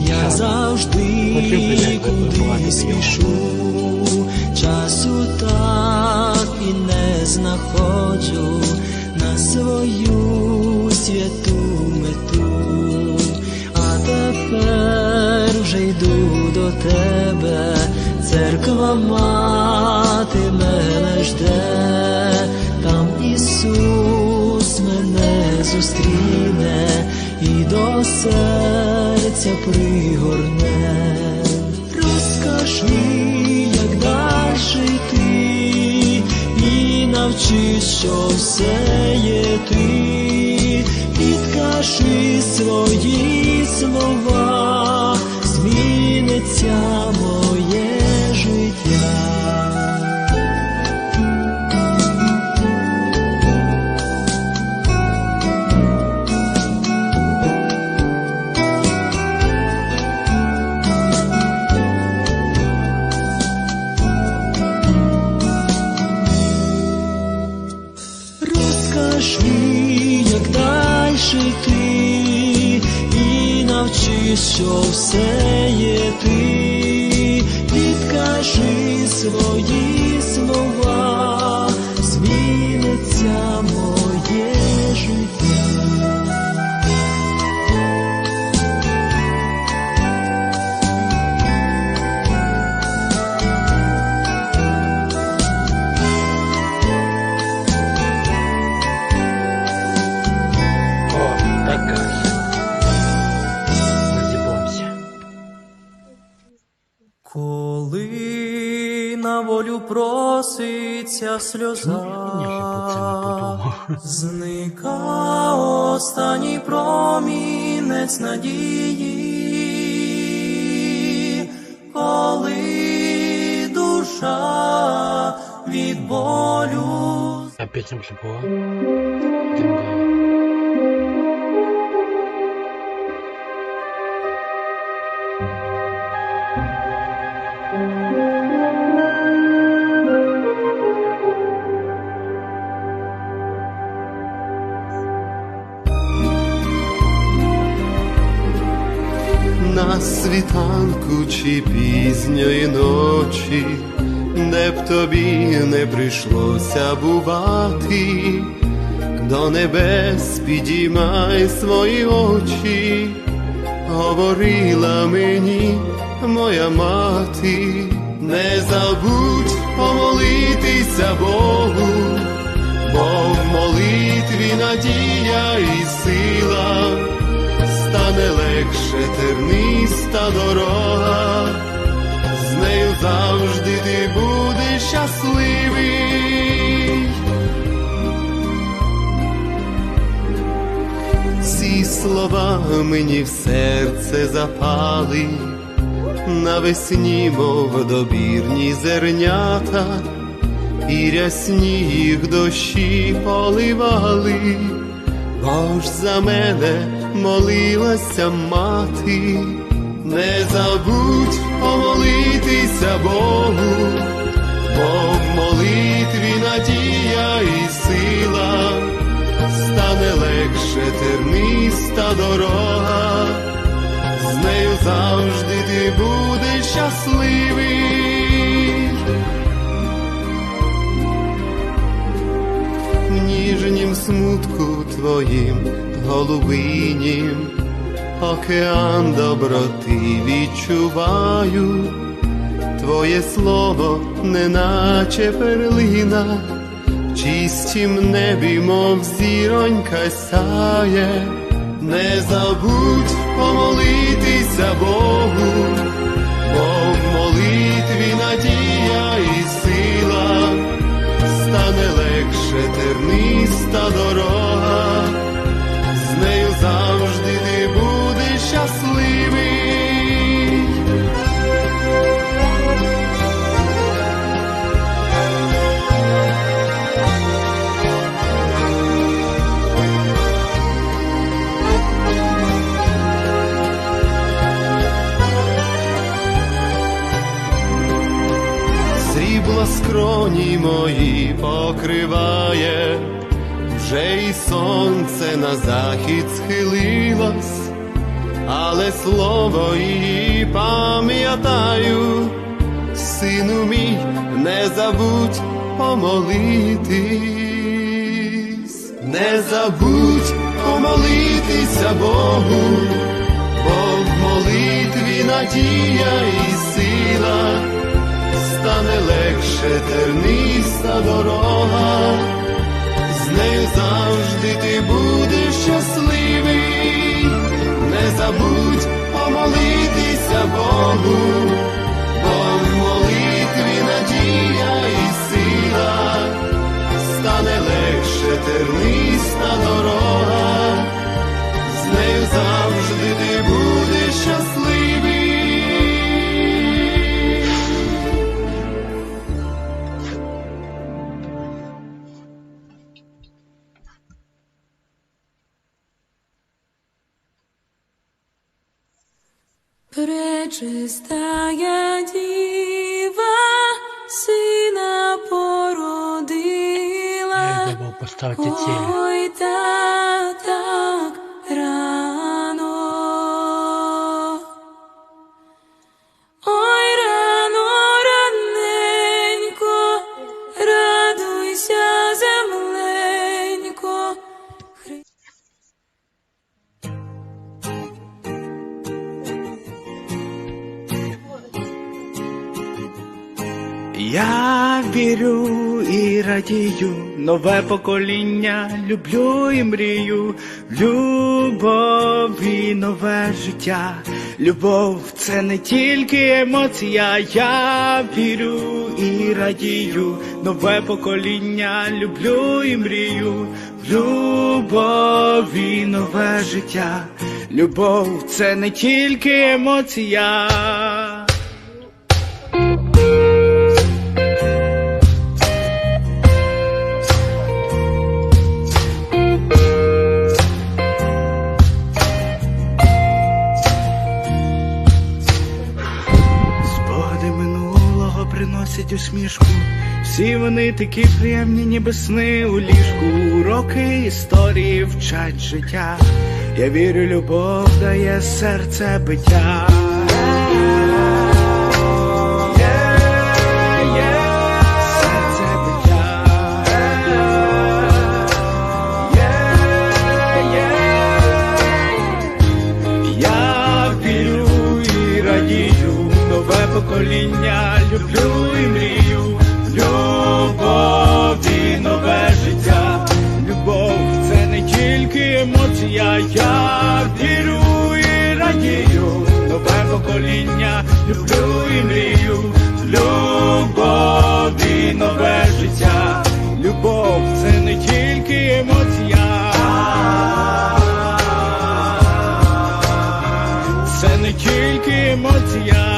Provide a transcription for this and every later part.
я завжди кудись спішу, часу так і не знаходжу на свою святу мету, а тепер вже йду до тебе, церква мати мене жде, там Ісус мене зустріне і до серця пригорне. Розкажи, як далі йти, і навчись, що все є ти, підкажи свої навчись, що все є ти, відкажи свої проситься сльоза, зника останній промінець надії, коли душа від болю А пісня була. На світанку чи пізньої ночі, де б тобі не прийшлося бувати, до небес підіймай свої очі, говорила мені моя мати, не забудь помолитися Богу, бо в молитві надія стане легше терниста дорога, з нею завжди ти будеш щасливий. Ці слова мені в серце запали, навесні, мов добірні зернята, і рясні їх дощі поливали. Бо ж за мене молилася мати, не забудь помолитися Богу, бо в молитві надія і сила, стане легше терниста дорога, з нею завжди ти будеш щасливий. Ніжнім смутку твоїм голубинім, океан доброти відчуваю, твоє слово, неначе перлина, в чистім небі, мов зіронька сяє, не забудь помолитися Богу, бо терниста дорога, покриває, вже і сонце на захід схилилось, але слово її пам'ятаю. Сину мій, не забудь помолитись, не забудь помолитися Богу, бо в молитві надія і сила, стане легше терниста дорога, з нею завжди ти будеш щасливий, не забудь помолитися Богу, бо в молитві надія і сила, стане легше терниста дорога, з нею завжди Пречистая діва сина породила. Ой, так Я вірю і радію, нове покоління, люблю і мрію, любов і нове життя. Любов це не тільки емоція, я вірю і радію, нове покоління, люблю і мрію, любов і нове життя. Любов це не тільки емоція. Приносять усмішку. Всі вони такі приємні, ніби сни у ліжку. Уроки історії вчать життя. Я вірю, любов дає серце биття. Покоління, люблю і мрію, любов і нове життя. Любов це не тільки емоція, я вірю і радію, нове покоління, люблю і мрію, любов і нове життя. Любов це не тільки емоція. Це не тільки емоція.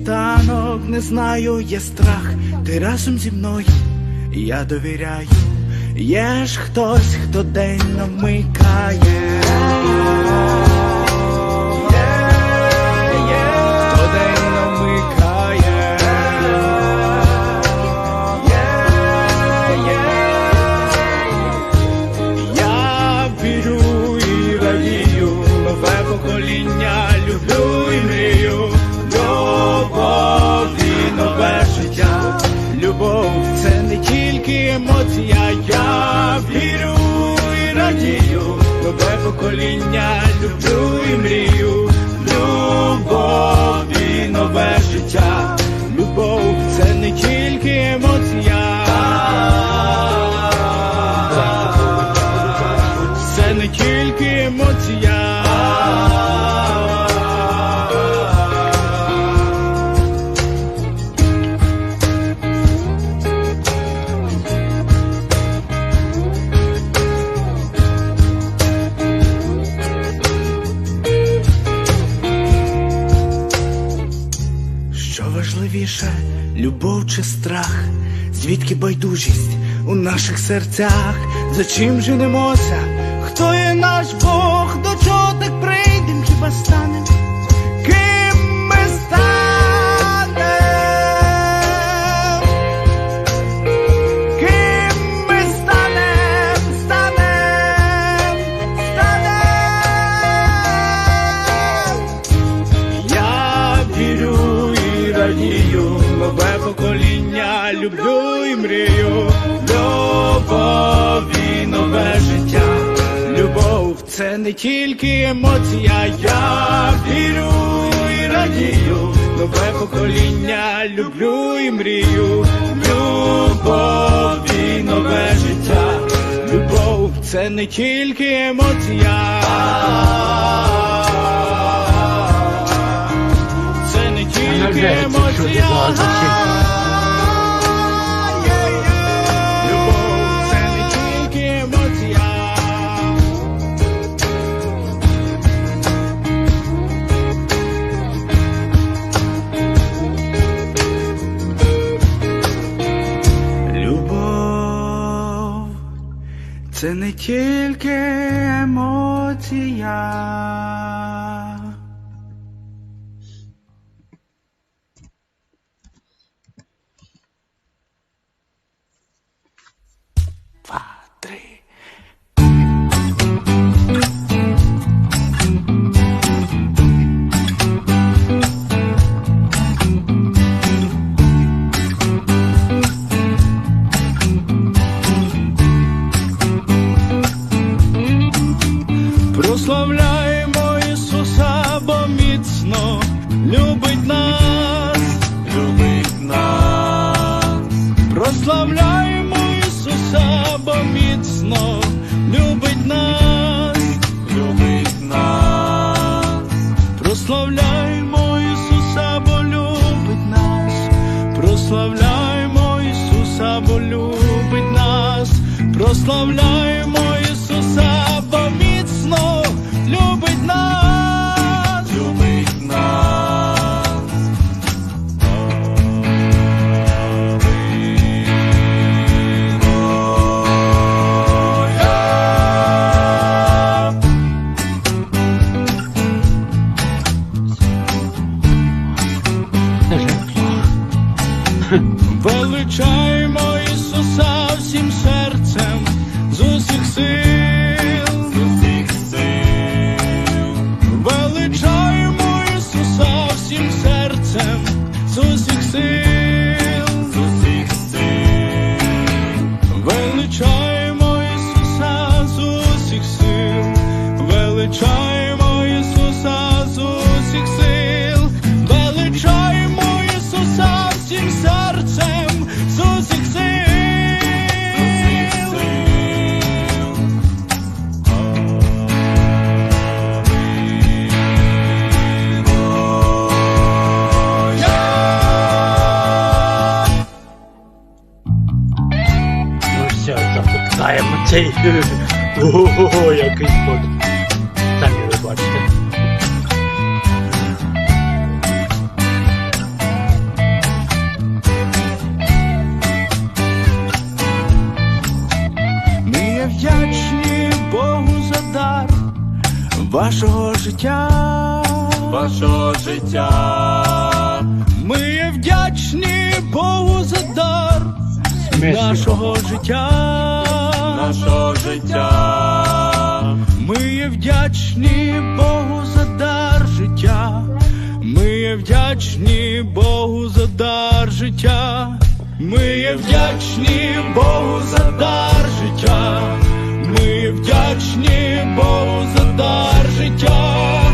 Світанок, не знаю, є страх. Ти разом зі мною, я довіряю. Є ж хтось, хто день намикає. Звідки байдужість у наших серцях? За чим женемося? Хто є наш Бог? До чого так прийдем? Хіба станем? Люблю і мрію. Любов і нове життя. Любов це не тільки емоція, я вірю і радію. Нове покоління люблю і мрію. Любов і нове життя. Любов це не тільки емоція. Це не тільки емоція. Це не тільки емоція. seems so цей. Ого, який спот. Самі ви бачите. Ми є вдячні Богу за дар вашого життя. Вашого життя. Ми є вдячні Богу за дар нашого життя. Нашого життя. Ми є вдячні Богу за дар життя. Ми є вдячні Богу за дар життя. Ми є вдячні Богу за дар життя. Ми є вдячні Богу за дар життя.